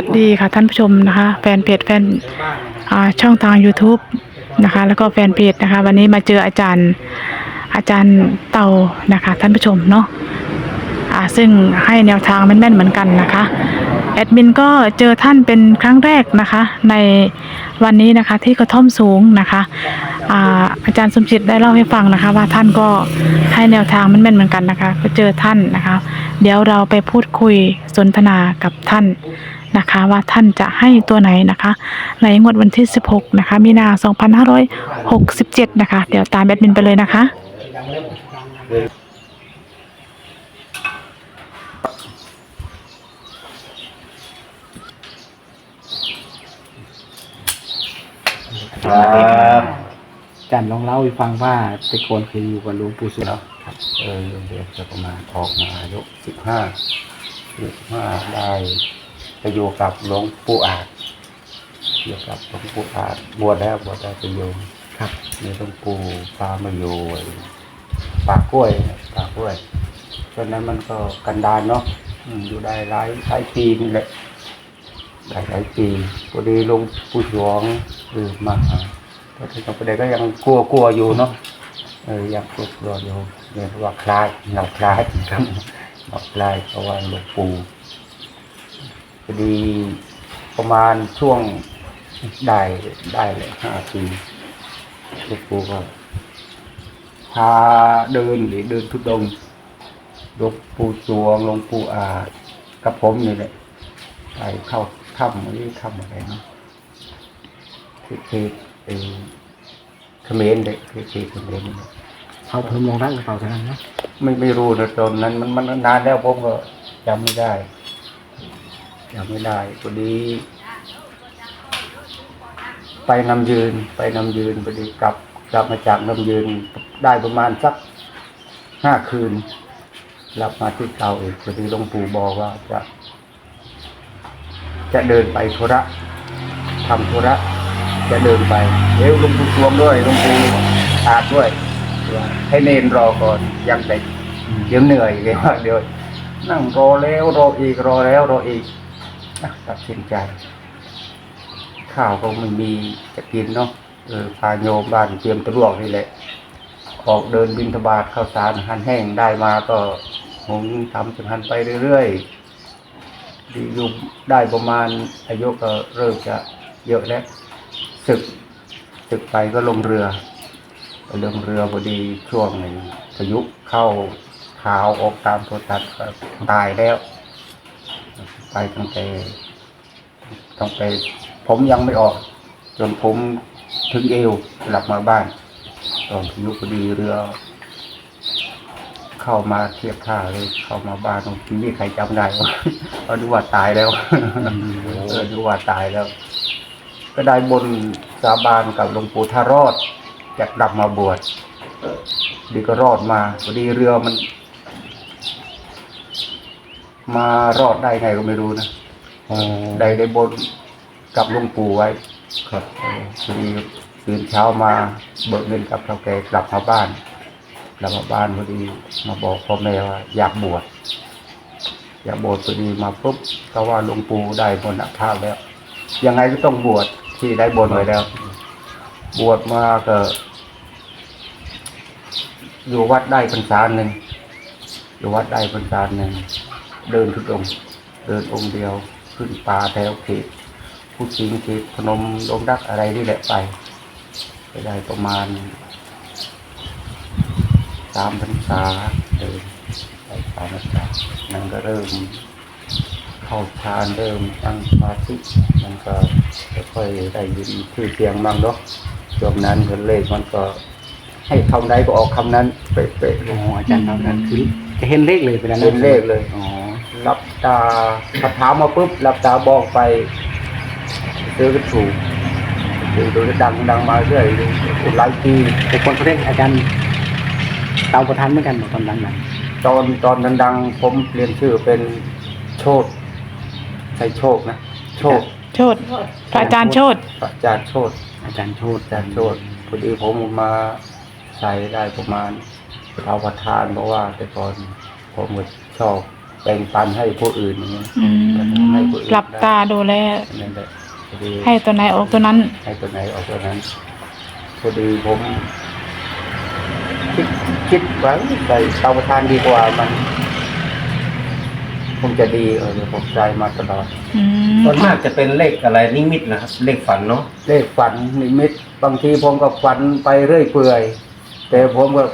สวัสดีค่ะท่านผู้ชมนะคะ แฟนเพจแฟนช่องทาง YouTube นะคะ แล้วก็แฟนเพจนะคะ วันนี้มาเจออาจารย์อาจารย์เต่านะคะ ท่านผู้ชมเนาะอ่าซึ่งให้แนวทางแม่นๆเหมือนกันนะคะแอดมินก็เจอท่านเป็นครั้งแรกนะคะ ในวันนี้นะคะที่กระท่อมสูงนะคะอ่าอาจารย์สมจิตได้เล่าให้ฟังนะคะ ว่าท่านก็ให้แนวทางแม่นๆเหมือนกันนะคะ ก็เจอท่านนะคะ เดี๋ยวเราไปพูดคุยสนทนากับท่าน นะคะ ว่าท่านจะให้ตัวไหนนะคะ ในงวดวันที่ 16 นะคะ มีนา 2567 นะคะ เดี๋ยวตามแอดมินไปเลยนะคะครับอาจันลองเล่าให้ฟังว่าแต่ก่อนเคยอยู่กับหลวงปู่สุดเนาะครับเออเดี๋ยวจะประมาณออกมาอายุสิบห้าสิบห้าได้ ไปอยู่กับหลวงปู่อาจอยู่กับหลวงปู่อาจบวชแล้วบวชได้ไปโยมครับมีหลวงปู่พามาอยู่ไอ้ป่ากล้วยเนี่ยป่ากล้วยตอนนั้นมันก็กันดารเนาะอืมอยู่ได้หลายหลายปีนี่แหละได้หลายปีพอดีหลวงปู่หลวงเออมาหาแต่ที่เราไปได้ก็ยังกลัวกลัวๆอยู่เนาะเออยังกลัวกลัวอยู่เนี่ยว่าคล้ายเราคล้ายครับเราคล้ายเพราะว่าหลวงปู่ พอดีประมาณช่วงได้ได้เลยห้าปีหลวงปู่ก็พาเดินหรือเดินทุดงค์หลวงปู่สวงหลวงปู่อาจกับผมนี่แหละไปเข้าถ้ำอันนี้ถ้ำอะไรเนาะคือคือเออเขมรเด็กคือคือเขมรนี่แหละเอาเพิ่มลงรักหรือเปล่าตอนนั้นนะไม่ไม่รู้นะตอนนั้นมันมันนานแล้วผมก็จำไม่ได้ จำไม่ได้พอดีไปนำยืน ไปนำยืนพอดีกลับ กลับมาจากนำยืนได้ประมาณสักห้าคืนกลับมาที่เก่าอีกพอดีหลวงปู่บอกว่าจะ จะเดินไปธุระทำธุระจะเดินไปเอวหลวงปู่วงด้วยหลวงปู่อาจด้วย ให้เนนรอก่อนยังเด็กเดี๋ยวเหนื่อยเลยว่าเดี๋ยวนั่งรอแล้วรออีกรอแล้วรออีก ตัดสินใจ ข้าวก็ไม่มีจะกินเนาะเออพาโยมบ้านเตรียมตะลวกนี่แหละ ออกเดินบินทบาทข้าวสารอาหันแห้งได้มาก็หงทำจังหันไปเรื่อยๆดีอยู่ได้ประมาณอายุก็เริ่มจะเยอะแล้วศึกศึกไปก็ลงเรือไปลงเรือพอดีช่วงหนึ่งพายุเข้าขาวออกตามโทรทัศน์ก็ตายแล้ว ไปตั้งแต่ต้องไปผมยังไม่ออก จนผมถึงเอวกลับมาบ้าน ตอนพายุพอดีเรือ เข้ามาเทียบท่าเลยเข้ามาบ้านตรงนี้ใครจำได้วะเพราดูว่าตายแล้วเออดูว่าตายแล้ว ก็ได้บนสาบานกับหลวงปู่ท่ารอดจะกลับมาบวชดีก็รอดมาพอดีเรือมัน มารอดได้ไงก็ไม่รู้นะอ๋อได้ได้บนกับหลวงปู่ไว้ครับเออพอดีตื่นเช้ามาเบิกเงินกับเท่าแก่กลับมาบ้านกลับมาบ้านพอดีมาบอกพ่อแม่ว่า อยากบวชอยากบวชพอดีมาปุ๊บก็ว่าหลวงปู่ได้บนอัคราแล้ว ยังไงก็ต้องบวชที่ได้บนไว้แล้ว บวชมาก็อยู่วัดได้พรรษาหนึ่งอยู่วัดได้พรรษาหนึ่ง เดินทุดงค์เดินองค์เดียวขึ้นป่าแถวเขตผู้ชิงเขตพนมลงดักอะไรนี่แหละไปไปได้ประมาณสามพรรษาเดินไปสามพรรษามันก็เริ่มเข้าฌานเริ่มตั้งสมาธิมันก็ค่อยๆได้ยินชื่อเสียงบ้างเนาะช่วงนั้นก็เลขมันก็ให้คำใดก็ออกคำนั้นเป๊ะๆเลอ๋อยอาจารย์ตอนนั้นคือจะเห็นเลขเลยไปแล้วนะเห็นเลขเลย อ๋อ รับตาถ้าถามมาปุ๊บรับตาบอกไปซื้อก็ถูกซื้อโดยดังดังมาเรื่อยหลายปีแต่คนเขาเรียกอาจารย์เตาประทันเหมือนกันบอกตอนหลังตอนตอนดังๆผมเรียนชื่อเป็นโชดใช่โชคนะโชคโชดพระอาจารย์โชดอาจารย์โชดๆอาจารย์โชดอาจารย์โชดพอดีผมมาใส่ได้ประมาณเราประทานเพราะว่าแต่ก่อนผมก็ชอบไป บ่งปันให้ผู้อื่นอย่างเงี้ยอืมหลับตาดูแล นั่นแหละพอดีให้ตัวไหนออกตัวนั้น ให้ตัวไหนออกตัวนั้นพอดีผมคิดคิดไว้ใส่เตาประทานดีกว่ามันคงจะดีเออผมใจมาตลอด อืมส่วนมากจะเป็นเลขอะไรนิมิตนะครับ เลขฝันเนาะเลขฝันนิมิตบางทีผมก็ฝันไปเรื่อยเปื่อย แต่ผมก็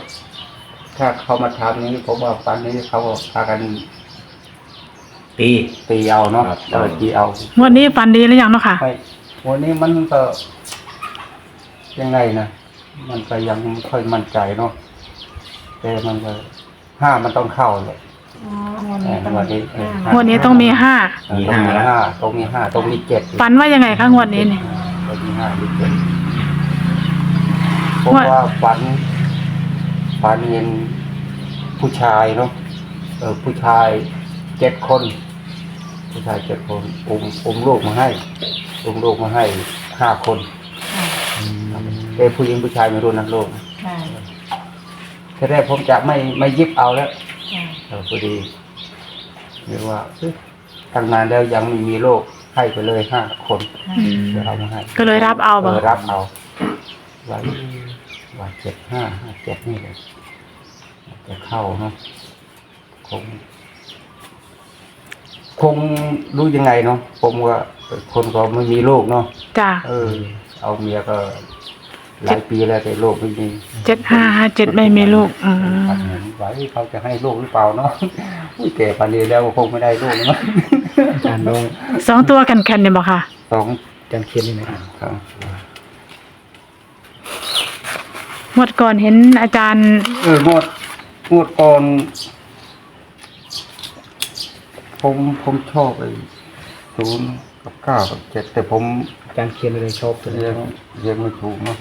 ถ้าเขามาทำนี้ ผมว่าฝันนี้เขาก็พากัน ตีตีเอาเนาะครับ เออตีเอางวดนี้ฝันดีหรือยังเนาะค่ะ ไม่วันนี้มันก็ยังไงนะมันก็ยังไม่ค่อยมั่นใจเนาะแต่มันก็ห้ามันต้องเข้าเลยเออวันนี้เออห้า งวดนี้ต้องมีห้าเออต้องมีห้าต้องมีห้าต้องมีเจ็ดฝันว่ายังไงคะงวดนี้เนี่ยต้องมีห้ามีเจ็ดผมว่าฝันฝันเห็นผู้ชายเนาะเออผู้ชายเจ็ดคน ผู้ชายเจ็ดคนอุ้มอุ้มลูกมาให้อุ้มลูกมาให้ห้าคนแต่ผู้หญิงผู้ชายไม่รู้นะลูกทีแรกผมจะไม่ไม่ยิบเอาแล้วเออพอดีเรียกว่าเอ้ยตั้งนานแล้วยังไม่มีโรคให้ไปเลยห้าคนอืมเดี๋ยวเอามาให้ก็เลยรับเอาเอบ่อรับเอาไว้ไว้เจ็ดห้าห้าเจ็ดนี่เลยจะเข้าเนาะคง คงรู้ยังไงเนาะผมว่าคนก็ไม่มีลูกเนาะจ้าเออ เอาเมียก็หลายปีแล้วแต่ลูกไม่มีเจ็ดห้าห้าเจ็ดไม่มีลูกอืมปัญหาไว้เขาจะให้ลูกหรือเปล่าเนาะอุ้ยแก่ปันนี้แล้วคงไม่ได้ลูกแล้วมั้งอาจารย์ลงสองตัวกันแคนเนี่ยบ่ค่ะ สองอาจารย์เขียนนี่นะครับครับงวดก่อนเห็นอาจารย์ เอองวดงวดก่อน ผมผมชอบไอ้ศูนย์กับเก้ากับเจ็ดแต่ผมอาจารย์เขียนเลยชอบตัวนี้เรียงเรียงไม่ถูกเนาะ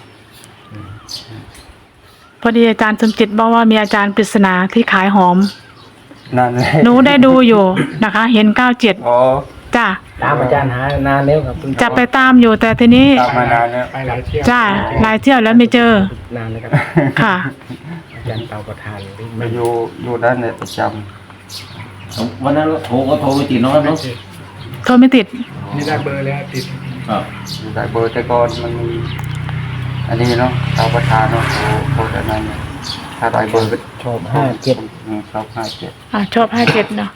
พอดีอาจารย์สมจิตบอกว่ามีอาจารย์ปริศนาที่ขายหอม นั่นแหละหนูได้ดูอยู่นะคะ เห็นเก้าเจ็ดอ๋อจ้าตามอาจารย์หานานแล้วครับเพิ่งจะไปตามอยู่แต่ทีนี้ตามมานานแล้วไปหลายเที่ยวจ้าหลายเที่ยวแล้วไม่เจอ นานเลยครับค่ะอาจารย์เตาประธานหรือมาไม่อยู่อยู่ด้านเนี่ยประจ วันนั้นโทรก็โทรไปติดเนาะเนาะโทรไม่ติดนี่ได้เบอร์แล้วติดครับำอยู่ได้เบอร์แต่ก่อนมันมีอันนี้เนาะเตาประธานเนาะโอ้โหแต่นั้นเนี่ยถ้าได้เบอร์ก็ชอบห้าเจ็ดอืมชอบห้าเจ็ดอ่าชอบห้าเจ็ดเนาะ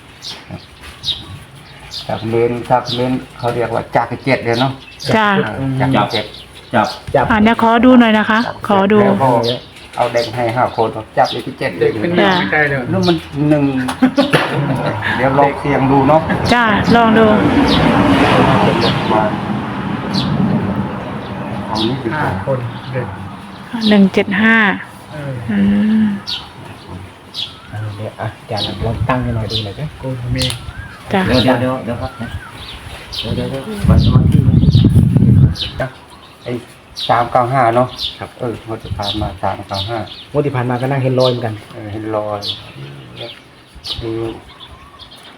จากเรียนจากเรียนเขาเรียกว่าจากเจ็ดเลยเนาะจ้าเออจากเจ็ดจับจับอ่าเนี่ยขอดูหน่อยนะคะ ขอดูแล้วก็ เอาเด็กให้ห้าคนจับอีกที่เจ็ดเด็กเป็นจ้านู่นมันหนึ่งเดี๋ยวลองเสียงดูเนาะจ้าลองดูมาเอานี้ดีกห้าว่าคนเด็กหนึ่งเจ็ดห้าเอออืมเอาเดี๋ยวอะอาจารย์ลองตั้งให้หน่อยดูหน่อยจ้ะกูมีจ้าเดี๋ยวเดี๋ยวเดี๋ยวเดี๋ยวครับนะเดี๋ยวเดี๋ยวเดี๋ยววันสมาธิไอ้ สามเก้าห้าเนาะครับ เอองวดสุดท้ายมาสามเก้าห้างวดที่ผ่านมาก็นั่งเห็นรอยเหมือนกัน เออเห็นรอยดู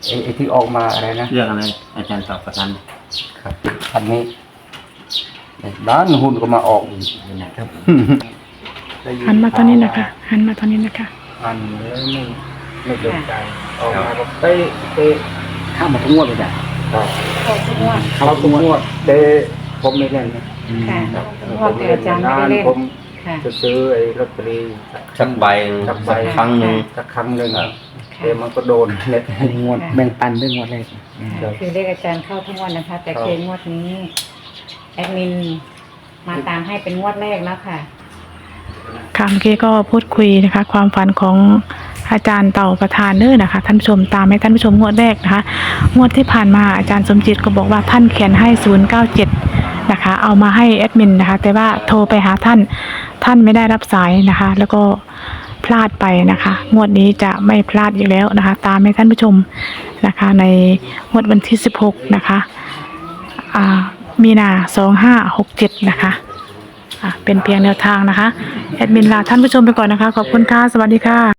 ไอ้ไอ้ที่ออกมาอะไรนะ เรื่องอะไรอาจารย์ตอบประธานครับอันนี้ด้านหุ่นก็มาออกอีกครับหันมาตอนนี้นะคะหันมาตอนนี้นะคะ อันนี้ไม่ไม่เดินใจออกมาก็เอ้ยเอ้ยข้ามมาทุกงวดเลยจ้ะครับเข้าทุกงวดเขาทุกงวดแต่ผมไม่เล่นนะ ค่ะครับทุกงวดแต่อาจารย์ไม่ได้เล่น ผมค่ะ จะซื้อไอ้ลอตเตอรี่ สักใบหนึ่งสักใบครั้งหนึ่ง สักครั้งหนึ่งแต่มันก็โดนเน็ต งวดแบ่งปันด้วยงวดแรกค่ะคือเลขอาจารย์เข้าทุกงวดนะคะ แต่ครับคืองวดนี้ แอดมินมาตามให้เป็นงวดแรกแล้วค่ะ ค่ะเมื่อกี้ก็พูดคุยนะคะ ความฝันของอาจารย์เต่าประธานเนอร์นะคะ ท่านผู้ชมตามให้ท่านผู้ชมงวดแรกนะคะ งวดที่ผ่านมาอาจารย์สมจิตก็บอกว่าท่านเขียนให้ 097นะคะ เอามาให้แอดมินนะคะ แต่ว่าโทรไปหาท่านท่านไม่ได้รับสายนะคะ แล้วก็พลาดไปนะคะ งวดนี้จะไม่พลาดอีกแล้วนะคะ ตามให้ท่านผู้ชมนะคะ ในงวดวันที่ 16 นะคะอ่ามีนา 2567 นะคะอะเป็นเพียงแนวทางนะคะ แอดมินลาท่านผู้ชมไปก่อนนะคะ ขอบคุณค่ะ สวัสดีค่ะ